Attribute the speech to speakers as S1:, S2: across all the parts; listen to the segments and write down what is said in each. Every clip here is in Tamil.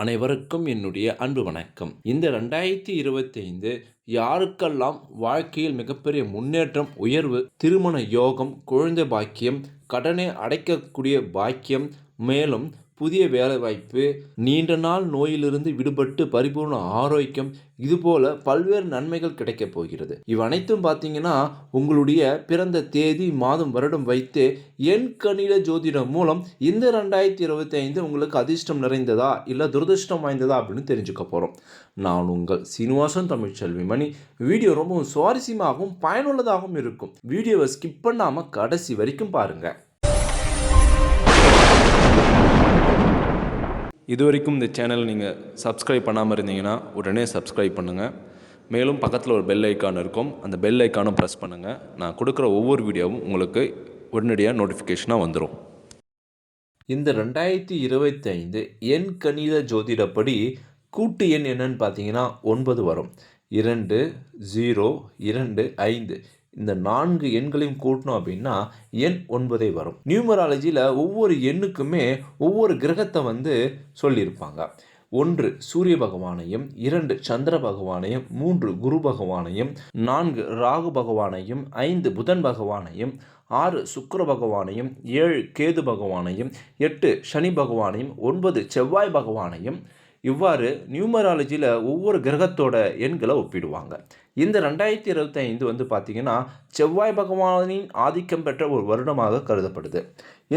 S1: அனைவருக்கும் என்னுடைய அன்பு வணக்கம். இந்த ரெண்டாயிரத்தி இருபத்தைந்து யாருக்கெல்லாம் வாழ்க்கையில் மிகப்பெரிய முன்னேற்றம் உயர்வு திருமண யோகம் குழந்தை பாக்கியம் கடனை அடைக்கக்கூடிய பாக்கியம் மேலும் புதிய வேலைவாய்ப்பு நீண்ட நாள் நோயிலிருந்து விடுபட்டு பரிபூர்ண ஆரோக்கியம் இதுபோல பல்வேறு நன்மைகள் கிடைக்கப் போகிறது. இவனைத்தும் பார்த்தீங்கன்னா உங்களுடைய பிறந்த தேதி மாதம் வருடம் வைத்து என் கணித ஜோதிடம் மூலம் இந்த ரெண்டாயிரத்தி இருபத்தி ஐந்து உங்களுக்கு அதிர்ஷ்டம் நிறைந்ததா இல்லை துரதிர்ஷ்டம் வாய்ந்ததா அப்படின்னு தெரிஞ்சுக்க போகிறோம் நான் உங்கள் சீனிவாசன் தமிழ்ச்செல்வி மணி. வீடியோ ரொம்பவும் சுவாரஸ்யமாகவும் பயனுள்ளதாகவும் இருக்கும். வீடியோவை ஸ்கிப் பண்ணாமல் கடைசி வரைக்கும் பாருங்கள்
S2: இது வரைக்கும் இந்த சேனல் நீங்கள் சப்ஸ்கிரைப் பண்ணாமல் இருந்தீங்கன்னா உடனே சப்ஸ்கிரைப் பண்ணுங்கள் மேலும் பக்கத்தில் ஒரு பெல் ஐக்கான் இருக்கும். அந்த பெல் ஐக்கானும் ப்ரெஸ் பண்ணுங்கள் நான் கொடுக்குற ஒவ்வொரு வீடியோவும் உங்களுக்கு உடனடியாக நோட்டிஃபிகேஷனாக வந்துடும்
S1: இந்த ரெண்டாயிரத்தி இருபத்தைந்து எண் கணித ஜோதிடப்படி கூட்டு எண் என்னன்னு பார்த்தீங்கன்னா ஒன்பது வரும். இரண்டு ஜீரோ இரண்டு ஐந்து. இந்த நான்கு எண்களையும் கூட்டணும் அப்படின்னா எண் ஒன்பதே வரும். நியூமராலஜியில் ஒவ்வொரு எண்ணுக்குமே ஒவ்வொரு கிரகத்தை வந்து சொல்லியிருப்பாங்க. ஒன்று சூரிய பகவானையும் இரண்டு சந்திர பகவானையும் மூன்று குரு பகவானையும் நான்கு ராகு பகவானையும் ஐந்து புதன் பகவானையும் ஆறு சுக்கர பகவானையும் ஏழு கேது பகவானையும் எட்டு சனி பகவானையும் ஒன்பது செவ்வாய் பகவானையும் இவ்வாறு நியூமராலஜியில் ஒவ்வொரு கிரகத்தோட எண்களை ஒப்பிடுவாங்க. இந்த ரெண்டாயிரத்தி இருபத்தைந்து வந்து பார்த்திங்கன்னா செவ்வாய் பகவானின் ஆதிக்கம் பெற்ற ஒரு வருடமாக கருதப்படுது.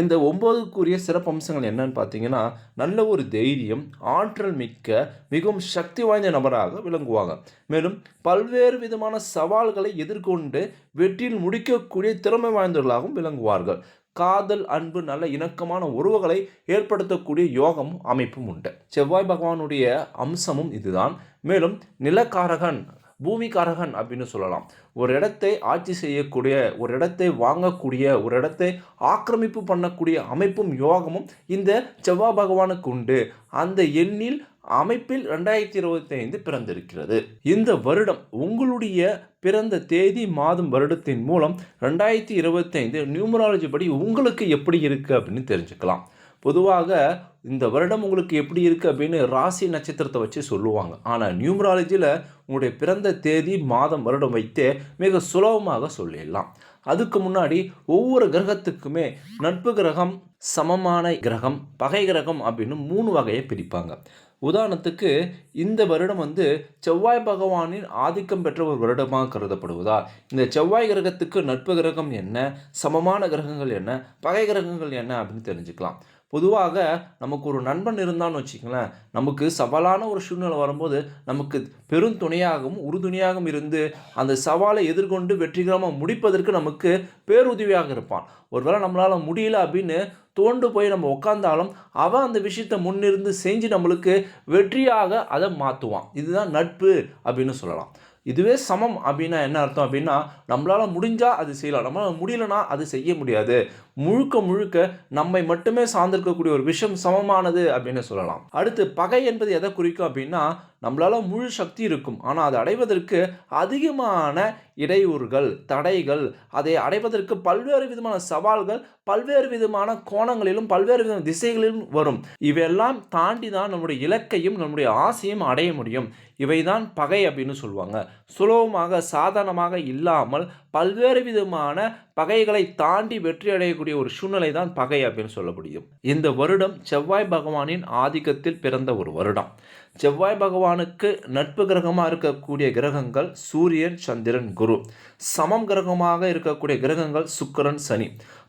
S1: இந்த ஒம்போதுக்குரிய சிறப்பம்சங்கள் என்னன்னு பார்த்தீங்கன்னா நல்ல ஒரு தைரியம் ஆற்றல் மிக்க மிகவும் சக்தி வாய்ந்த நபராக விளங்குவாங்க. மேலும் பல்வேறு விதமான சவால்களை எதிர்கொண்டு வெற்றியில் முடிக்கக்கூடிய திறமை வாய்ந்தவர்களாகவும் விளங்குவார்கள். காதல் அன்பு நல்ல இணக்கமான உறவுகளை ஏற்படுத்தக்கூடிய யோகமும் அமைப்பும் உண்டு. செவ்வாய் பகவானுடைய அம்சமும் இதுதான். மேலும் நிலக்காரகன் பூமிக்காரகன் அப்படின்னு சொல்லலாம். ஒரு இடத்தை ஆட்சி செய்யக்கூடிய ஒரு இடத்தை வாங்கக்கூடிய ஒரு இடத்தை ஆக்கிரமிப்பு பண்ணக்கூடிய அமைப்பும் யோகமும் இந்த செவ்வாய் பகவானுக்கு உண்டு. அந்த எண்ணில் அமைப்பில் ரெண்டாயிரத்தி இருபத்தி ஐந்து பிறந்திருக்கிறது. இந்த வருடம் உங்களுடைய பிறந்த தேதி மாதம் வருடத்தின் மூலம் ரெண்டாயிரத்தி இருபத்தைந்து நியூமராலஜி படி உங்களுக்கு எப்படி இருக்குது அப்படின்னு தெரிஞ்சுக்கலாம். பொதுவாக இந்த வருடம் உங்களுக்கு எப்படி இருக்குது அப்படின்னு ராசி நட்சத்திரத்தை வச்சு சொல்லுவாங்க. ஆனால் நியூமராலஜியில் உங்களுடைய பிறந்த தேதி மாதம் வருடம் வைத்தே மிக சுலபமாக சொல்லிடலாம். அதுக்கு முன்னாடி ஒவ்வொரு கிரகத்துக்குமே நட்பு கிரகம் சமமான கிரகம் பகை கிரகம் அப்படின்னு மூணு வகையை பிரிப்பாங்க. உதாரணத்துக்கு இந்த வருடம் வந்து செவ்வாய் பகவானின் ஆதிக்கம் பெற்ற ஒரு வருடமாக கருதப்படுவதால் இந்த செவ்வாய் கிரகத்துக்கு நட்பு கிரகம் என்ன சமமான கிரகங்கள் என்ன பகை கிரகங்கள் என்ன அப்படின்னு தெரிஞ்சுக்கலாம். பொதுவாக நமக்கு ஒரு நண்பன் இருந்தான்னு வச்சுக்கங்களேன் நமக்கு சவாலான ஒரு சூழ்நிலை வரும்போது நமக்கு பெருந்துணையாகவும் உறுதுணையாகவும் இருந்து அந்த சவாலை எதிர்கொண்டு வெற்றிகரமாக முடிப்பதற்கு நமக்கு பேருதவியாக இருப்பான். ஒருவேளை நம்மளால் முடியல அப்படின்னு தோண்டு போய் நம்ம உட்காந்தாலும் அவன் அந்த விஷயத்தை முன்னிருந்து செஞ்சு நம்மளுக்கு வெற்றியாக அதை மாற்றுவான் இதுதான் நட்பு அப்படின்னு சொல்லலாம். இதுவே சமம் அப்படின்னா என்ன அர்த்தம் அப்படின்னா நம்மளால் முடிஞ்சால் அது செய்யலாம். நம்மளால் முடியலனா அது செய்ய முடியாது. முழுக்க முழுக்க நம்மை மட்டுமே சார்ந்திருக்கக்கூடிய ஒரு விஷயம் சமமானது அப்படின்னு சொல்லலாம். அடுத்து பகை என்பது எதை குறிக்கும் அப்படின்னா நம்மளால் முழு சக்தி இருக்கும். ஆனால் அதை அடைவதற்கு அதிகமான இடையூறுகள் தடைகள் அதை அடைவதற்கு பல்வேறு விதமான சவால்கள் பல்வேறு விதமான கோணங்களிலும் பல்வேறு விதமான திசைகளிலும் வரும். இவையெல்லாம் தாண்டி தான் நம்முடைய இலக்கையும் நம்முடைய ஆசையும் அடைய முடியும். இவைதான் பகை அப்படின்னு சொல்லுவாங்க. சுலபமாக சாதாரணமாக இல்லாமல் பல்வேறு விதமான பகைகளை தாண்டி வெற்றி அடையக்கூடிய ஒரு சூழ்நிலை தான் பகை அப்படின்னு சொல்ல முடியும். இந்த வருடம் செவ்வாய் பகவானின் ஆதிக்கத்தில் பிறந்த ஒரு வருடம். செவ்வாய் பகவானுக்கு நட்பு கிரகமாக இருக்கக்கூடிய கிரகங்கள் சூரியன் சந்திரன் குரு. சமம் கிரகமாக இருக்கக்கூடிய கிரகங்கள் சுக்கரன் சனி.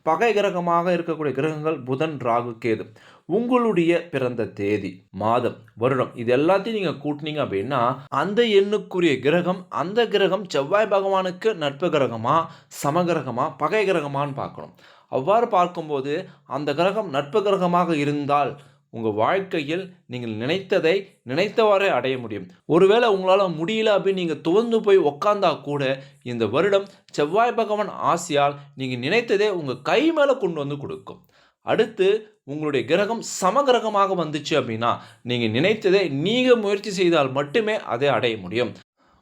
S1: பகை கிரகமாக இருக்கக்கூடிய கிரகங்கள் புதன் ராகு கேது. உங்களுடைய பிறந்த தேதி மாதம் வருடம் இது எல்லாத்தையும் நீங்கள் கூட்டினீங்க அப்படின்னா அந்த எண்ணுக்குரிய கிரகம் அந்த கிரகம் செவ்வாய் பகவானுக்கு நட்பு கிரகமா சமகிரகமா பகை கிரகமான்னு பார்க்கணும். அவ்வாறு பார்க்கும்போது அந்த கிரகம் நட்பு கிரகமாக இருந்தால் உங்கள் வாழ்க்கையில் நீங்கள் நினைத்ததை நினைத்தவாறே அடைய முடியும். ஒருவேளை உங்களால் முடியல அப்படின்னு நீங்கள் துவந்து போய் உக்காந்தா கூட இந்த வருடம் செவ்வாய் பகவான் ஆசையால் நீங்கள் நினைத்ததே உங்கள் கை மேலே கொண்டு வந்து கொடுக்கும். அடுத்து உங்களுடைய கிரகம் சமகிரகமாக வந்துச்சு அப்படின்னா நீங்கள் நினைத்ததை நீங்கள் முயற்சி செய்தால் மட்டுமே அதை அடைய முடியும்.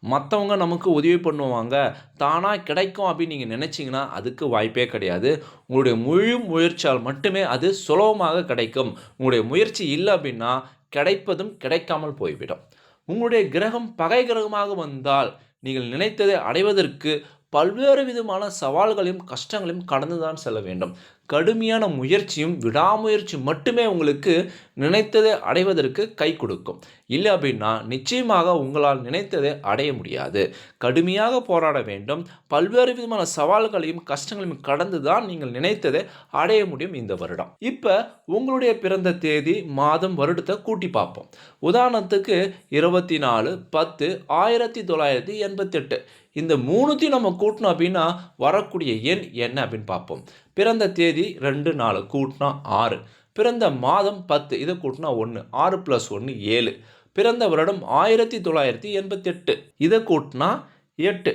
S1: மற்றவங்க நமக்கு உதவி பண்ணுவாங்க. தானாக கிடைக்கும் அப்படின்னு நீங்கள் நினச்சிங்கன்னா அதுக்கு வாய்ப்பே கிடையாது. உங்களுடைய முழு முயற்சியால் மட்டுமே அது சுலபமாக கிடைக்கும். உங்களுடைய முயற்சி இல்லை அப்படின்னா கிடைப்பதும் கிடைக்காமல் போய்விடும். உங்களுடைய கிரகம் பகை கிரகமாக வந்தால் நீங்கள் நினைத்ததை அடைவதற்கு பல்வேறு விதமான சவால்களையும் கஷ்டங்களையும் கடந்து தான் செல்ல வேண்டும். கடுமையான முயற்சியும் விடாமுயற்சி மட்டுமே உங்களுக்கு நினைத்ததை அடைவதற்கு கை கொடுக்கும். இல்லை அப்படின்னா நிச்சயமாக உங்களால் நினைத்ததை அடைய முடியாது. கடுமையாக போராட வேண்டும். பல்வேறு விதமான சவால்களையும் கஷ்டங்களையும் கடந்து தான் நீங்கள் நினைத்ததை அடைய முடியும் இந்த வருடம். இப்போ உங்களுடைய பிறந்த தேதி மாதம் வருடத்தை கூட்டி பார்ப்போம். உதாரணத்துக்கு இருபத்தி நாலு பத்து ஆயிரத்தி தொள்ளாயிரத்தி எண்பத்தெட்டு. இந்த மூணுத்தையும் நம்ம கூட்டணும் அப்படின்னா வரக்கூடிய எண் என்ன அப்படின்னு பார்ப்போம். பிறந்த தேதி ரெண்டு நாலு கூட்டினா ஆறு. பிறந்த மாதம் பத்து இதை கூட்டினா ஒன்று ஆறு ப்ளஸ் ஒன்று ஏழு. பிறந்த வருடம் ஆயிரத்தி தொள்ளாயிரத்தி எண்பத்தெட்டு. இதை கூட்டினா எட்டு.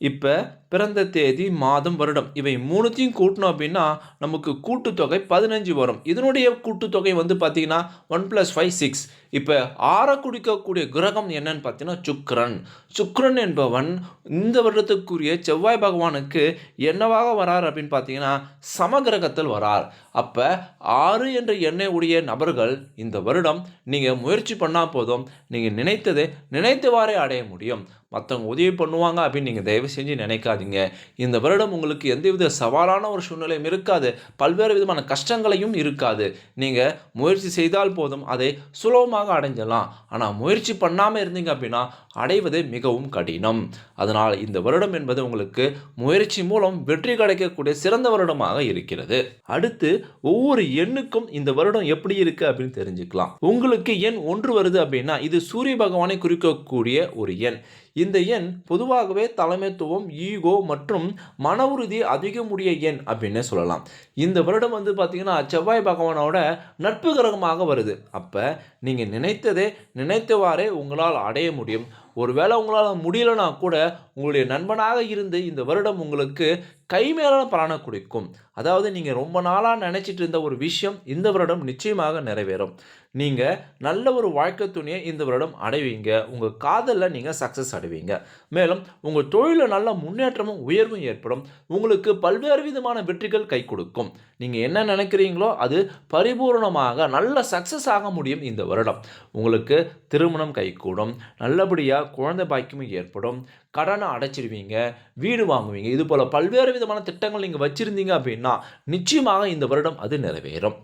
S1: இப்போ பிறந்த தேதி மாதம் வருடம். இவை மூணுத்தையும் கூட்டணும் அப்படின்னா நமக்கு கூட்டுத்தொகை பதினஞ்சு வரும். இதனுடைய கூட்டுத்தொகை வந்து பார்த்தீங்கன்னா ஒன் ப்ளஸ் ஃபைவ் சிக்ஸ் இப்போ ஆற குடிக்கக்கூடிய கிரகம் என்னன்னு பார்த்தீங்கன்னா சுக்ரன் சுக்ரன் என்பவன் இந்த வருடத்துக்குரிய செவ்வாய் பகவானுக்கு என்னவாக வரார் அப்படின்னு பார்த்தீங்கன்னா சமகிரகத்தில் வரார். அப்போ ஆறு என்ற எண்ணெய் உடைய நபர்கள் இந்த வருடம் நீங்கள் முயற்சி பண்ணால் போதும். நீங்கள் நினைத்ததை நினைத்தவாறே அடைய முடியும். மற்றவங்க உதவி பண்ணுவாங்க அப்படின்னு நீங்கள் தயவு செஞ்சு நினைக்காதீங்க. இந்த வருடம் உங்களுக்கு எந்தவித சவாலான ஒரு சூழ்நிலையும் இருக்காது. பல்வேறு விதமான கஷ்டங்களையும் இருக்காது. நீங்கள் முயற்சி செய்தால் போதும் அதை சுலபமாக அடைஞ்சிடலாம். ஆனால் முயற்சி பண்ணாமல் இருந்தீங்க அப்படின்னா அடைவது மிகவும் கடினம். அதனால் இந்த வருடம் என்பது உங்களுக்கு முயற்சி மூலம் வெற்றி கிடைக்கக்கூடிய சிறந்த வருடமாக இருக்கிறது. அடுத்து ஒவ்வொரு எண்ணுக்கும் இந்த வருடம் எப்படி இருக்கு அப்படின்னு தெரிஞ்சுக்கலாம். உங்களுக்கு எண் ஒன்று வருது அப்படின்னா இது சூரிய பகவானை குறிக்கக்கூடிய ஒரு எண். இந்த எண் பொதுவாகவே தலைமைத்துவம் ஈகோ மற்றும் மன உறுதி அதிகமுடைய எண் அப்படின்னு சொல்லலாம். இந்த வருடம் வந்து பார்த்தீங்கன்னா செவ்வாய் பகவானோட நட்பு கிரகமாக வருது. அப்போ நீங்கள் நினைத்ததே நினைத்தவாறே உங்களால் அடைய முடியும். ஒருவேளை உங்களால் முடியலனா கூட உங்களுடைய நண்பனாக இருந்து இந்த வருடம் உங்களுக்கு கைமேலான பலனை கொடுக்கும். அதாவது நீங்கள் ரொம்ப நாளாக நினச்சிட்டு இருந்த ஒரு விஷயம் இந்த வருடம் நிச்சயமாக நிறைவேறும். நீங்கள் நல்ல ஒரு வாழ்க்கை துணையை இந்த வருடம் அடைவீங்க. உங்கள் காதலில் நீங்கள் சக்ஸஸ் அடைவீங்க. மேலும் உங்கள் தொழிலில் நல்ல முன்னேற்றமும் உயர்வும் ஏற்படும். உங்களுக்கு பல்வேறு விதமான வெற்றிகள் கை கொடுக்கும். நீங்கள் என்ன நினைக்கிறீங்களோ அது பரிபூர்ணமாக நல்ல சக்ஸஸ் ஆக முடியும் இந்த வருடம். உங்களுக்கு திருமணம் கைகூடும் நல்லபடியாக குழந்தை பாக்கியமும் ஏற்படும். கடனை அடைச்சிடுவீங்க வீடு வாங்குவீங்க. இது போல் பல்வேறு விதமான திட்டங்கள் நீங்கள் வச்சுருந்தீங்க அப்படின்னா நிச்சயமாக இந்த வருடம் அது நிறைவேறும்.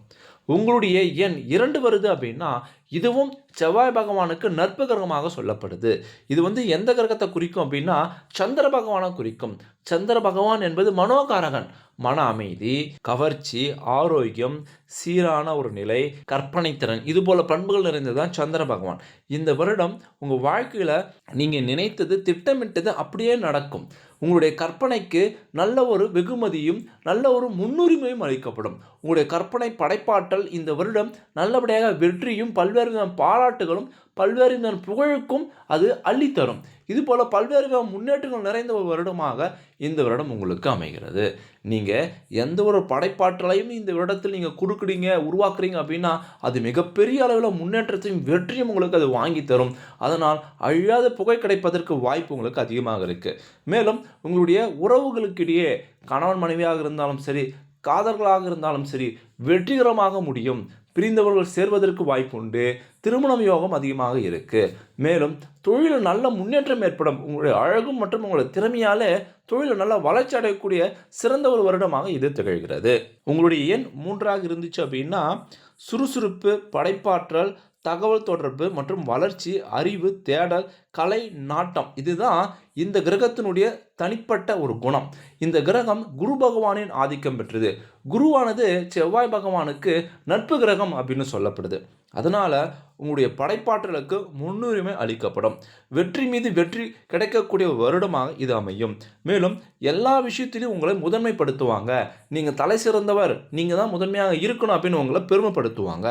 S1: உங்களுடைய எண் இரண்டு வருது அப்படின்னா இதுவும் செவ்வாய் பகவானுக்கு நட்பு கிரகமாக சொல்லப்படுது. இது வந்து எந்த கிரகத்தை குறிக்கும் அப்படின்னா சந்திர பகவானை குறிக்கும். சந்திர பகவான் என்பது மனோகாரகன். மன அமைதி கவர்ச்சி ஆரோக்கியம் சீரான ஒரு நிலை கற்பனை திறன். இது போல பண்புகள் நிறைந்ததுதான் சந்திர பகவான். இந்த வருடம் உங்கள் வாழ்க்கையில் நீங்கள் நினைத்தது திட்டமிட்டது அப்படியே நடக்கும். உங்களுடைய கற்பனைக்கு நல்ல ஒரு வெகுமதியும் நல்ல ஒரு முன்னுரிமையும் அளிக்கப்படும். உங்களுடைய கற்பனை படைப்பாற்றல் இந்த வருடம் நல்லபடியாக வெற்றியும் பல்வேறு விதமான பாராட்டுகளும் பல்வேறு விதமான புகழுக்கும் அது அள்ளித்தரும். இதுபோல் பல்வேறு வித முன்னேற்றங்கள் நிறைந்த ஒரு வருடமாக இந்த வருடம் உங்களுக்கு அமைகிறது. நீங்கள் எந்த ஒரு படைப்பாற்றலையும் இந்த வருடத்தில் நீங்கள் கொடுக்குறீங்க உருவாக்குறீங்க அப்படின்னா அது மிகப்பெரிய அளவில் முன்னேற்றத்தையும் வெற்றியும் உங்களுக்கு அது வாங்கி தரும். அதனால் அழியாத புகை கிடைப்பதற்கு வாய்ப்பு உங்களுக்கு அதிகமாக இருக்குது மேலும் உங்களுடைய உறவுகளுக்கிடையே கணவன் மனைவியாக இருந்தாலும் சரி காதல்களாக இருந்தாலும் சரி வெற்றிகரமாக முடியும். பிரிந்தவர்கள் சேர்வதற்கு வாய்ப்புண்டு. திருமணம் யோகம் அதிகமாக இருக்குது மேலும் தொழிலில் நல்ல முன்னேற்றம் ஏற்படும். உங்களுடைய அழகும் மற்றும் உங்களுடைய திறமையாலே தொழிலில் நல்ல வளர்ச்சி அடையக்கூடிய சிறந்த ஒரு வருடமாக இது திகழ்கிறது. உங்களுடைய எண் மூன்றாக இருந்துச்சு அப்படின்னா சுறுசுறுப்பு படைப்பாற்றல் தகவல் தொடர்பு மற்றும் வளர்ச்சி அறிவு தேடல் கலை நாட்டம். இதுதான் இந்த கிரகத்தினுடைய தனிப்பட்ட ஒரு குணம். இந்த கிரகம் குரு பகவானின் ஆதிக்கம் பெற்றது. குருவானது செவ்வாய் பகவானுக்கு நட்பு கிரகம் அப்படின்னு சொல்லப்படுது. அதனால் உங்களுடைய படைப்பாற்றலுக்கு முன்னுரிமை அளிக்கப்படும். வெற்றி மீது வெற்றி கிடைக்கக்கூடிய வருடமாக இது அமையும். மேலும் எல்லா விஷயத்திலையும் உங்களை முதன்மைப்படுத்துவாங்க. நீங்கள் தலை சிறந்தவர் நீங்கள் தான் முதன்மையாக இருக்கணும் அப்படின்னு உங்களை பெருமைப்படுத்துவாங்க.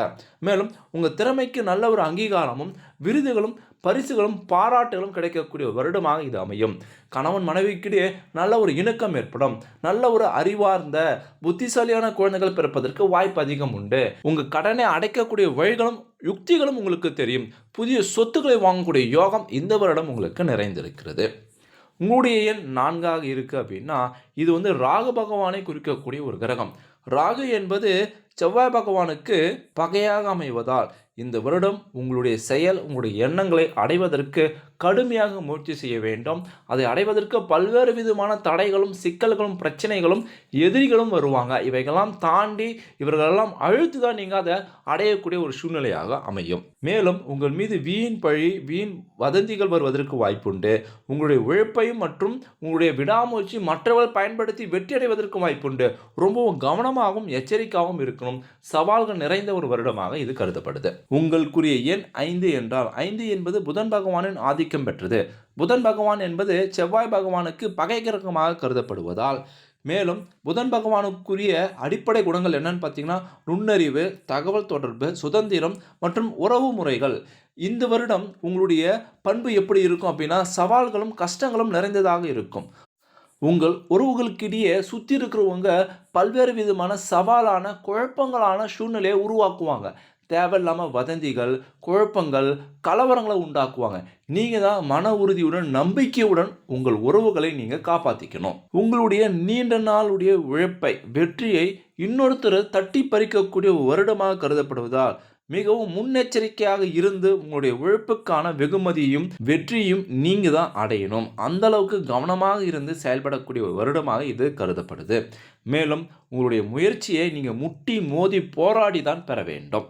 S1: மேலும் உங்கள் திறமைக்கு நல்ல ஒரு அங்கீகாரமும் விருதுகளும் பரிசுகளும் பாராட்டுகளும் கிடைக்கக்கூடிய வருடமாக இது அமையும். கணவன் மனைவிக்கிடையே நல்ல ஒரு இணக்கம் ஏற்படும். நல்ல ஒரு அறிவார்ந்த புத்திசாலியான குழந்தைகள் பிறப்பதற்கு வாய்ப்பு அதிகம் உண்டு. உங்கள் கடனை அடைக்கக்கூடிய வழிகளும் யுக்திகளும் உங்களுக்கு தெரியும். புதிய சொத்துக்களை வாங்கக்கூடிய யோகம் இந்த வருடம் உங்களுக்கு நிறைந்திருக்கிறது. உங்களுடைய எண் நான்காக இருக்குது அப்படின்னா இது வந்து ராகு பகவானை குறிக்கக்கூடிய ஒரு கிரகம். ராகு என்பது செவ்வாய் பகவானுக்கு பகையாக அமைவதால் இந்த வருடம் உங்களுடைய செயல் உங்களுடைய எண்ணங்களை அடைவதற்கு கடுமையாக முயற்சி செய்ய வேண்டும். அதை அடைவதற்கு பல்வேறு விதமான தடைகளும் சிக்கல்களும் பிரச்சனைகளும் எதிரிகளும் வருவாங்க. இவைகளெல்லாம் தாண்டி இவர்களெல்லாம் அழுத்து தான் நீங்கள் அதை அடையக்கூடிய ஒரு சூழ்நிலையாக அமையும். மேலும் உங்கள் மீது வீண் பழி வீண் வதந்திகள் வருவதற்கு வாய்ப்புண்டு. உங்களுடைய உழைப்பையும் மற்றும் உங்களுடைய விடாமுயற்சி மற்றவர்கள் பயன்படுத்தி வெற்றி அடைவதற்கு வாய்ப்புண்டு. ரொம்பவும் கவனமாகவும் எச்சரிக்கையாகவும் இருக்கணும். சவால்கள் நிறைந்த ஒரு வருடமாக இது கருதப்படுது. உங்களுக்குரிய எண் ஐந்து என்றால் ஐந்து என்பது புதன் பகவானின் ஆதிக்க ஆதிக்கம் பெற்றது. புதன் பகவான் என்பது செவ்வாய் பகவானுக்கு பகை கிரகமாக கருதப்படுவதால் மேலும் புதன் பகவானுக்குரிய அடிப்படை குணங்கள் என்னன்னு பார்த்தீங்கன்னா நுண்ணறிவு தகவல் தொடர்பு சுதந்திரம் மற்றும் உறவு முறைகள். இந்த வருடம் உங்களுடைய பண்பு எப்படி இருக்கும் அப்படின்னா சவால்களும் கஷ்டங்களும் நிறைந்ததாக இருக்கும். உங்கள் உறவுகளுக்கிடையே சுற்றி இருக்கிறவங்க பல்வேறு விதமான சவாலான குழப்பங்களான சூழ்நிலையை உருவாக்குவாங்க. தேவையில்லாமல் வதந்திகள் குழப்பங்கள் கலவரங்களை உண்டாக்குவாங்க. நீங்கள் தான் மன உறுதியுடன் நம்பிக்கையுடன் உங்கள் உறவுகளை நீங்கள் காப்பாற்றிக்கணும் உங்களுடைய நீண்ட நாளுடைய உழைப்பை வெற்றியை இன்னொருத்தர் தட்டி பறிக்கக்கூடிய ஒரு வருடமாக கருதப்படுவதால் மிகவும் முன்னெச்சரிக்கையாக இருந்து உங்களுடைய உழைப்புக்கான வெகுமதியும் வெற்றியும் நீங்கள் தான் அடையணும். அந்த அளவுக்கு கவனமாக இருந்து செயல்படக்கூடிய ஒரு வருடமாக இது கருதப்படுது. மேலும் உங்களுடைய முயற்சியை நீங்கள் முட்டி மோதி போராடி தான் பெற வேண்டும்.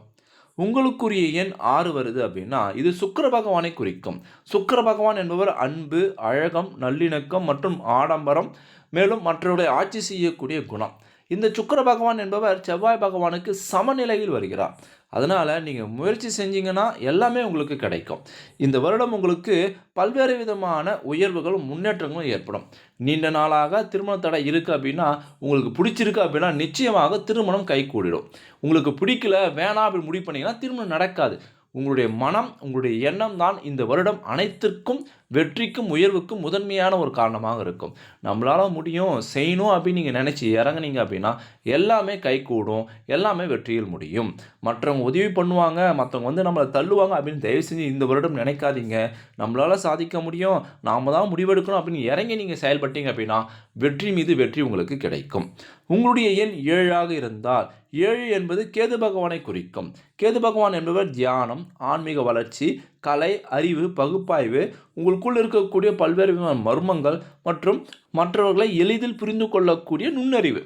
S1: உங்களுக்குரிய எண் ஆறு வருது அப்படின்னா இது சுக்கர பகவானை குறிக்கும். சுக்கர பகவான் என்பவர் அன்பு அழகம் நல்லிணக்கம் மற்றும் ஆடம்பரம் மேலும் மற்றவர்களை ஆட்சி செய்யக்கூடிய குணம். இந்த சுக்கர பகவான் என்பவர் செவ்வாய் பகவானுக்கு சமநிலையில் வருகிறார். அதனால் நீங்கள் முயற்சி செஞ்சீங்கன்னா எல்லாமே உங்களுக்கு கிடைக்கும். இந்த வருடம் உங்களுக்கு பல்வேறு விதமான உயர்வுகளும் முன்னேற்றங்களும் ஏற்படும். நீண்ட நாளாக திருமண தடை இருக்குது அப்படின்னா உங்களுக்கு பிடிச்சிருக்கு அப்படின்னா நிச்சயமாக திருமணம் கைகூடிடும். உங்களுக்கு பிடிக்கல வேணாம் அப்படி முடிவு பண்ணிங்கன்னா திருமணம் நடக்காது. உங்களுடைய மனம் உங்களுடைய எண்ணம் தான் இந்த வருடம் அனைத்திற்கும் வெற்றிக்கும் உயர்வுக்கும் முதன்மையான ஒரு காரணமாக இருக்கும். நம்மளால் முடியும். செய்யணும் அப்படின்னு நீங்கள் நினச்சி இறங்குனீங்க அப்படின்னா எல்லாமே கைகூடும். எல்லாமே வெற்றியில் முடியும். மற்றவங்க உதவி பண்ணுவாங்க. மற்றவங்க வந்து நம்மளை தள்ளுவாங்க அப்படின்னு தயவு செஞ்சு இந்த வருடம் நினைக்காதீங்க. நம்மளால் சாதிக்க முடியும். நாம் தான் முடிவெடுக்கணும் அப்படின்னு இறங்கி நீங்கள் செயல்பட்டீங்க அப்படின்னா வெற்றி மீது வெற்றி உங்களுக்கு கிடைக்கும். உங்களுடைய எண் ஏழாக இருந்தால் ஏழு என்பது கேது பகவானை குறிக்கும். கேது பகவான் என்பவர் தியானம் ஆன்மீக வளர்ச்சி கலை அறிவு பகுப்பாய்வு உங்களுக்குள் இருக்கக்கூடிய பல்வேறு விதமான மர்மங்கள் மற்றும் மற்றவர்களை எளிதில் புரிந்து கொள்ளக்கூடிய நுண்ணறிவு.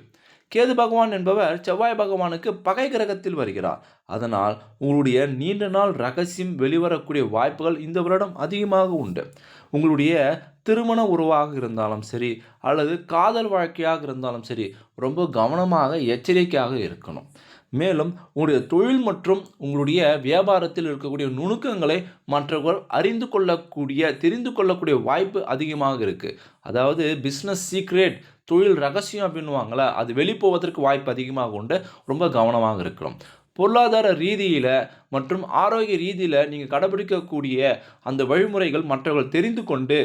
S1: கேது பகவான் என்பவர் செவ்வாய் பகவானுக்கு பகை கிரகத்தில் வருகிறார். அதனால் உங்களுடைய நீண்ட நாள் ரகசியம் வெளிவரக்கூடிய வாய்ப்புகள் இந்த வருடம் அதிகமாக உண்டு. உங்களுடைய திருமண உறவாக இருந்தாலும் சரி அல்லது காதல் வாழ்க்கையாக இருந்தாலும் சரி ரொம்ப கவனமாக எச்சரிக்கையாக இருக்கணும். மேலும் உங்களுடைய தொழில் மற்றும் உங்களுடைய வியாபாரத்தில் இருக்கக்கூடிய நுணுக்கங்களை மற்றவர்கள் அறிந்து கொள்ளக்கூடிய தெரிந்து கொள்ளக்கூடிய வாய்ப்பு அதிகமாக இருக்குது அதாவது பிஸ்னஸ் சீக்ரெட் தொழில் ரகசியம் அப்படின்வாங்களே அது வெளிப்போவதற்கு வாய்ப்பு அதிகமாக உண்டு. ரொம்ப கவனமாக இருக்கணும். பொருளாதார ரீதியில் மற்றும் ஆரோக்கிய ரீதியில் நீங்கள் கடைபிடிக்கக்கூடிய அந்த வழிமுறைகள் மற்றவர்கள் தெரிந்து கொண்டு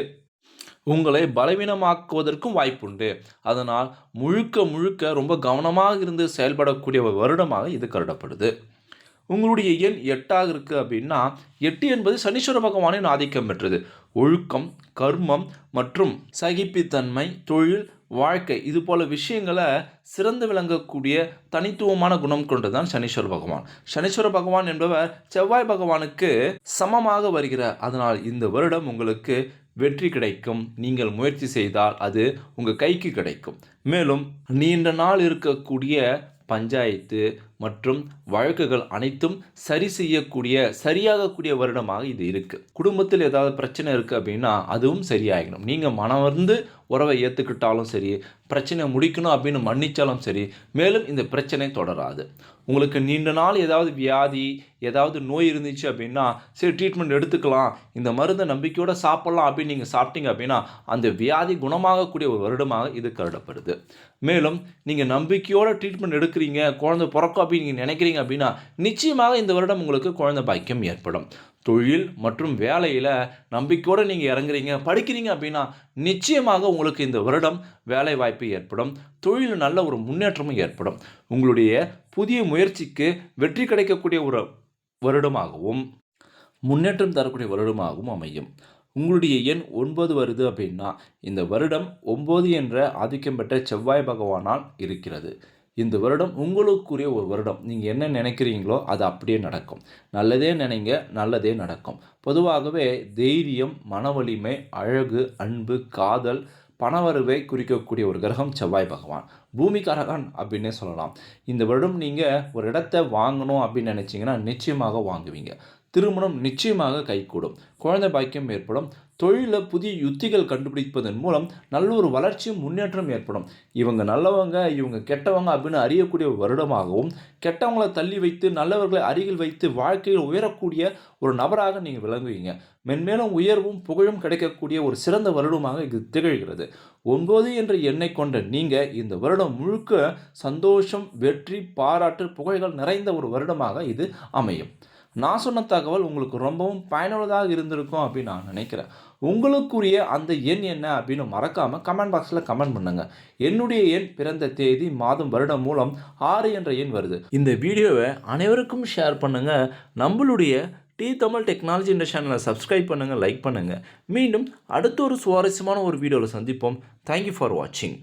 S1: உங்களை பலவீனமாக்குவதற்கும் வாய்ப்புண்டு. அதனால் முழுக்க முழுக்க ரொம்ப கவனமாக இருந்து செயல்படக்கூடிய ஒரு வருடமாக இது கருதப்படுது. உங்களுடைய எண் எட்டாக இருக்குது அப்படின்னா எட்டு என்பது சனீஸ்வர பகவானின் ஆதிக்கம் பெற்றது. ஒழுக்கம் கர்மம் மற்றும் சகிப்பித்தன்மை தொழில் வாழ்க்கை இது போல விஷயங்களை சிறந்து விளங்கக்கூடிய தனித்துவமான குணம் கொண்டதுதான் சனீஸ்வர பகவான். சனீஸ்வர பகவான் என்பவர் செவ்வாய் பகவானுக்கு சமமாக வருகிறார். அதனால் இந்த வருடம் உங்களுக்கு வெற்றி கிடைக்கும். நீங்கள் முயற்சி செய்தால் அது உங்கள் கைக்கு கிடைக்கும். மேலும் நீண்ட நாள் இருக்கக்கூடிய பஞ்சாயத்து மற்றும் வழக்குகள் அனைத்தும் சரி செய்யக்கூடிய சரியாகக்கூடிய வருடமாக இது இருக்குது குடும்பத்தில் ஏதாவது பிரச்சனை இருக்குது அப்படின்னா அதுவும் சரியாகிடும் நீங்கள் மனமர்ந்து உறவை ஏற்றுக்கிட்டாலும் சரி பிரச்சனை முடிக்கணும் அப்படின்னு மன்னிச்சாலும் சரி மேலும் இந்த பிரச்சனை தொடராது. உங்களுக்கு நீண்ட நாள் ஏதாவது வியாதி ஏதாவது நோய் இருந்துச்சு அப்படின்னா சரி ட்ரீட்மெண்ட் எடுத்துக்கலாம். இந்த மருந்தை நம்பிக்கையோடு சாப்பிட்லாம் அப்படின்னு நீங்கள் சாப்பிட்டீங்க அப்படின்னா அந்த வியாதி குணமாகக்கூடிய ஒரு வருடமாக இது கருதப்படுது. மேலும் நீங்கள் நம்பிக்கையோட ட்ரீட்மெண்ட் எடுக்கிறீங்க குழந்தை பிறக்கும் அப்படி நீங்கள் நினைக்கிறீங்க அப்படின்னா நிச்சயமாக இந்த வருடம் உங்களுக்கு குழந்தை பாக்கியம் ஏற்படும். தொழில் மற்றும் வேலையில் நம்பிக்கையோடு நீங்கள் இறங்குறீங்க படிக்கிறீங்க அப்படின்னா நிச்சயமாக உங்களுக்கு இந்த வருடம் வேலை வாய்ப்பு ஏற்படும். தொழில் நல்ல ஒரு முன்னேற்றமும் ஏற்படும். உங்களுடைய புதிய முயற்சிக்கு வெற்றி கிடைக்கக்கூடிய ஒரு வருடமாகவும் முன்னேற்றம் தரக்கூடிய வருடமாகவும் அமையும். உங்களுடைய எண் ஒன்பது வருது அப்படின்னா இந்த வருடம் ஒம்பது என்ற ஆதிக்கம் பெற்ற செவ்வாய் பகவானால் இருக்கிறது. இந்த வருடம் உங்களுக்குரிய ஒரு வருடம். நீங்கள் என்ன நினைக்கிறீங்களோ அது அப்படியே நடக்கும். நல்லதே நினைங்க நல்லதே நடக்கும். பொதுவாகவே தைரியம் மன வலிமை அழகு அன்பு காதல் பணவரவை குறிக்கக்கூடிய ஒரு கிரகம் செவ்வாய் பகவான். பூமிகாரகன் அப்படின்னே சொல்லலாம். இந்த வருடம் நீங்கள் ஒரு இடத்த வாங்கணும் அப்படின்னு நினச்சிங்கன்னா நிச்சயமாக வாங்குவீங்க. திருமணம் நிச்சயமாக கைகூடும். குழந்தை பாக்கியம் ஏற்படும். தொழிலில் புதிய யுத்திகள் கண்டுபிடிப்பதன் மூலம் நல்ல ஒரு வளர்ச்சியும் முன்னேற்றம் ஏற்படும். இவங்க நல்லவங்க இவங்க கெட்டவங்க அப்படின்னு அறியக்கூடிய வருடமாகவும் கெட்டவங்களை தள்ளி வைத்து நல்லவர்களை அருகில் வைத்து வாழ்க்கையில் உயரக்கூடிய ஒரு நபராக நீங்கள் விளங்குவீங்க. மென்மேலும் உயர்வும் புகழும் கிடைக்கக்கூடிய ஒரு சிறந்த வருடமாக இது திகழ்கிறது. ஒன்பது என்ற எண்ணை கொண்ட நீங்கள் இந்த வருடம் முழுக்க சந்தோஷம் வெற்றி பாராட்டு புகழ்கள் நிறைந்த ஒரு வருடமாக இது அமையும். நான் சொன்ன தகவல் உங்களுக்கு ரொம்பவும் பயனுள்ளதாக இருந்திருக்கும் அப்படின்னு நான் நினைக்கிறேன். உங்களுக்குரிய அந்த எண் என்ன அப்படின்னு மறக்காமல் கமெண்ட் பாக்ஸில் கமெண்ட் பண்ணுங்கள் என்னுடைய எண் பிறந்த தேதி மாதம் வருடம் மூலம் ஆறு என்ற எண் வருது. இந்த வீடியோவை அனைவருக்கும் ஷேர் பண்ணுங்கள் நம்மளுடைய டி தமிழ் டெக்னாலஜி இந்த சேனலை சப்ஸ்கிரைப் பண்ணுங்கள் லைக் பண்ணுங்கள் மீண்டும் அடுத்த ஒரு சுவாரஸ்யமான ஒரு வீடியோவில் சந்திப்போம். தேங்க்யூ ஃபார் வாட்சிங்